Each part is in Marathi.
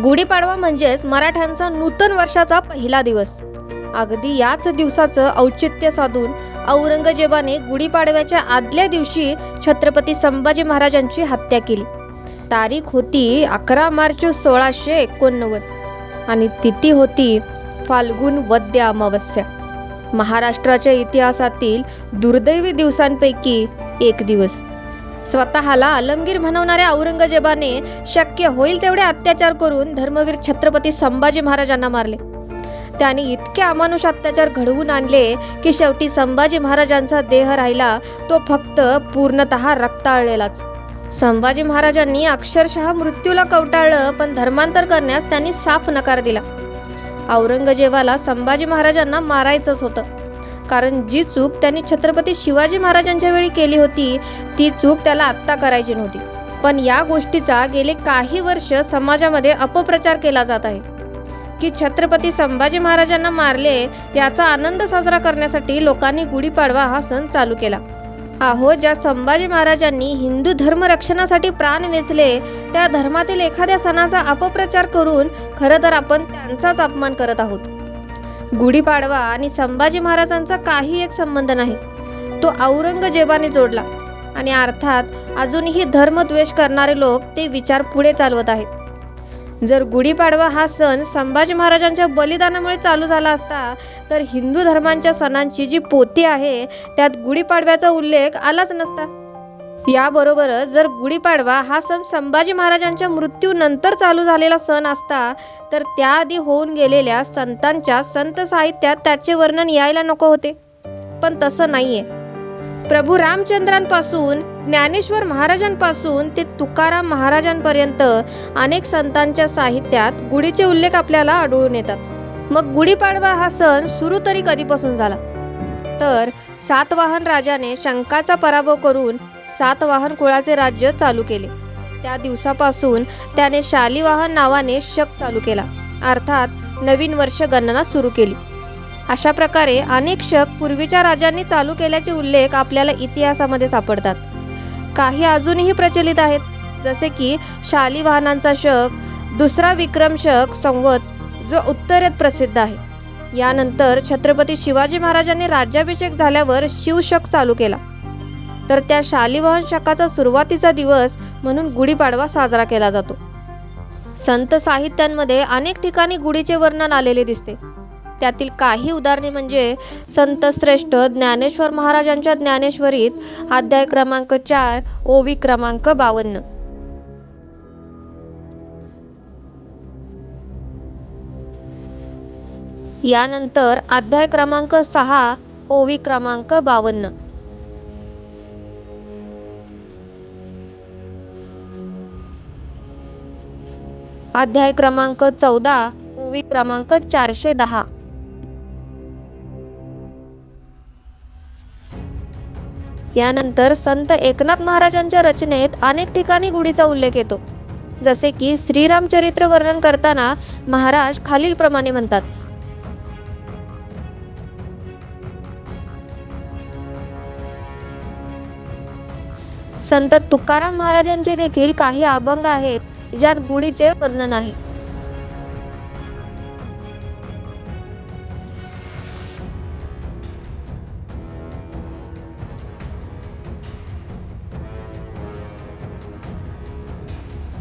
गुढीपाडवा म्हणजेच मराठ्यांचा नूतन वर्षाचा पहिला दिवस. अगदी याच दिवसाचं औचित्य साधून औरंगजेबाने गुढीपाडव्याच्या आदल्या दिवशी छत्रपती संभाजी महाराजांची हत्या केली. तारीख होती अकरा मार्च सोळाशे एकोणनव्वद आणि तिथी होती फाल्गुन वद्य अमावस्या. महाराष्ट्राच्या इतिहासातील दुर्दैवी दिवसांपैकी एक दिवस. स्वतःला आलमगीर म्हणवणाऱ्या औरंगजेबाने शक्य होईल तेवढे अत्याचार करून धर्मवीर छत्रपती संभाजी महाराजांना मारले. त्याने इतके अमानुष अत्याचार घडवून आणले की शेवटी संभाजी महाराजांचा देह राहिला तो फक्त पूर्णतः रक्ताळलेलाच. संभाजी महाराजांनी अक्षरशः मृत्यूला कवटाळलं पण धर्मांतर करण्यास त्यांनी साफ नकार दिला. औरंगजेबाला संभाजी महाराजांना मारायचंच होतं. कारण जी चूक त्यांनी छत्रपती शिवाजी महाराजांच्या वेळी केली होती ती चूक त्याला आत्ता करायची नव्हती. पण या गोष्टीचा गेले काही वर्ष समाजामध्ये अपप्रचार केला जात आहे. की छत्रपती संभाजी महाराजांना मारले याचा आनंद साजरा करण्यासाठी लोकांनी गुढीपाडवा हा सण चालू केला. आहो ज्या संभाजी महाराजांनी हिंदू धर्म रक्षणासाठी प्राण वेचले त्या धर्मातील एखाद्या सणाचा अपप्रचार करून खरं तर आपण त्यांचाच अपमान करत आहोत. गुढीपाडवा आणि संभाजी महाराजांचा काही एक संबंध नाही. तो औरंगजेबाने जोडला आणि अर्थात अजूनही धर्मद्वेष करणारे लोक ते विचार पुढे चालवत आहेत. जर गुढीपाडवा हा सण संभाजी महाराजांच्या बलिदानामुळे चालू झाला असता तर हिंदू धर्मांच्या सणांची जी पोती आहे त्यात गुढीपाडव्याचा उल्लेख आलाच नसता. याबरोबरच जर गुढीपाडवा हा सण संभाजी महाराजांच्या मृत्यूनंतर चालू झालेला सण असता तर त्याआधी होऊन गेलेल्या संतांच्या संत साहित्यात त्याचे वर्णन यायला नको होते. पण तसं नाहीये. प्रभू रामचंद्रांपासून ज्ञानेश्वर महाराजांपासून ते तुकाराम महाराजांपर्यंत अनेक संतांच्या साहित्यात गुढीचे उल्लेख आपल्याला आढळून येतात. मग गुढीपाडवा हा सण सुरू तरी कधीपासून झाला? तर सातवाहन राजाने शंकाचा पराभव करून सातवाहन कुळाचे राज्य चालू केले. त्या दिवसापासून त्याने शालिवाहन नावाने शक चालू केला. अर्थात नवीन वर्ष गणना सुरू केली. अशा प्रकारे अनेक शक पूर्वीच्या राजांनी चालू केल्याचे उल्लेख आपल्याला इतिहासामध्ये सापडतात. काही अजूनही प्रचलित आहेत. जसे की शालिवाहनांचा शक दुसरा विक्रम शक संवत जो उत्तरेत प्रसिद्ध आहे. यानंतर छत्रपती शिवाजी महाराजांनी राज्याभिषेक झाल्यावर शिवशक चालू केला. तर त्या शालिवाहन शकाचा सुरुवातीचा दिवस म्हणून गुढीपाडवा साजरा केला जातो. संत साहित्यांमध्ये अनेक ठिकाणी गुढीचे वर्णन आलेले दिसते. त्यातील काही उदाहरणे म्हणजे संत श्रेष्ठ ज्ञानेश्वर महाराजांच्या ज्ञानेश्वरीत अध्याय क्रमांक चार ओवी क्रमांक बावन्न. यानंतर अध्याय क्रमांक सहा ओवी क्रमांक बावन्न. अध्याय क्रमांक चौदा ओवी क्रमांक चारशे दहा. यानंतर संत एकनाथ महाराजांच्या रचनेत अनेक ठिकाणी गुढीचा उल्लेख येतो. जसे की श्रीरामचरित्र वर्णन करताना महाराज खालील प्रमाणे म्हणतात. संत तुकाराम महाराजांचे देखील काही अभंग आहेत. यात गुढीचे वर्णन आहे.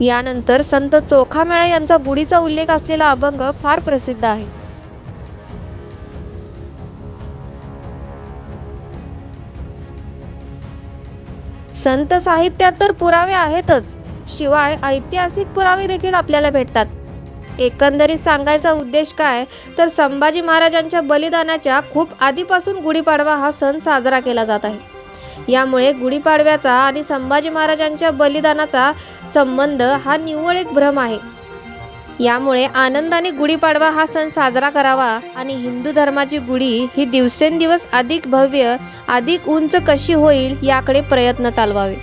यानंतर संत चोखामेळा यांचा गुढीचा उल्लेख असलेला अभंग फार प्रसिद्ध आहे. संत साहित्यात तर पुरावे आहेतच. शिवाय ऐतिहासिक पुरावे देखील आपल्याला भेटतात. एकंदरीत सांगायचा उद्देश काय तर संभाजी महाराजांच्या बलिदानाच्या खूप आधीपासून गुढीपाडवा हा सण साजरा केला जात आहे. यामुळे गुढीपाडव्याचा आणि संभाजी महाराजांच्या बलिदानाचा संबंध हा निव्वळ एक भ्रम आहे. यामुळे आनंदाने गुढीपाडवा हा सण साजरा करावा आणि हिंदू धर्माची गुढी ही दिवसेंदिवस अधिक भव्य अधिक उंच कशी होईल याकडे प्रयत्न चालवावे.